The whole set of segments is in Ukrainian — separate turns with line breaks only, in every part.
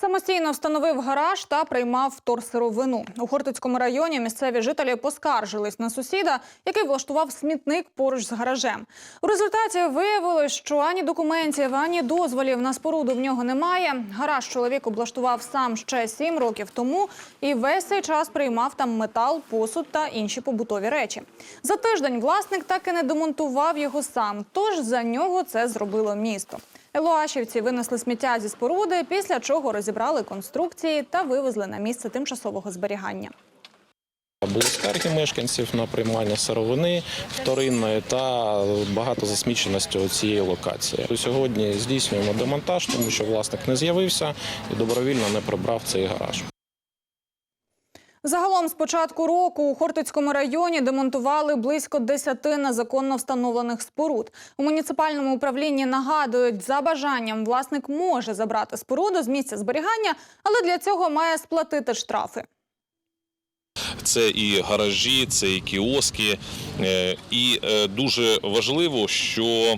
Самостійно встановив гараж та приймав вторсировину. У Хортицькому районі місцеві жителі поскаржились на сусіда, який влаштував смітник поруч з гаражем. У результаті виявилось, що ані документів, ані дозволів на споруду в нього немає. Гараж чоловік облаштував сам ще сім років тому і весь цей час приймав там метал, посуд та інші побутові речі. За тиждень власник так і не демонтував його сам, тож за нього це зробило місто. Елоашівці винесли сміття зі споруди, після чого розібрали конструкції та вивезли на місце тимчасового зберігання.
Були скарги мешканців на приймання сировини вторинної та багато засміченості цієї локації. Сьогодні здійснюємо демонтаж, тому що власник не з'явився і добровільно не прибрав цей гараж.
Загалом з початку року у Хортицькому районі демонтували близько 10 незаконно встановлених споруд. У муніципальному управлінні нагадують, за бажанням власник може забрати споруду з місця зберігання, але для цього має сплатити штрафи.
Це і гаражі, це і кіоски. Е, І е, дуже важливо, що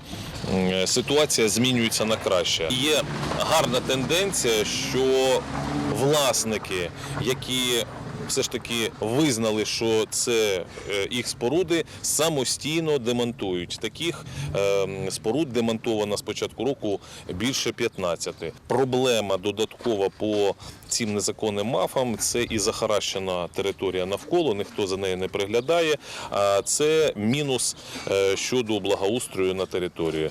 ситуація змінюється на краще. Є гарна тенденція, що власники, які все ж таки визнали, що це е, їх споруди, самостійно демонтують. Таких е, споруд демонтовано з початку року більше 15. Проблема додаткова по цим незаконним мафам це і захаращена територія навколо, ніхто за нею не приглядає. А це мінус е, щодо благоустрою на території.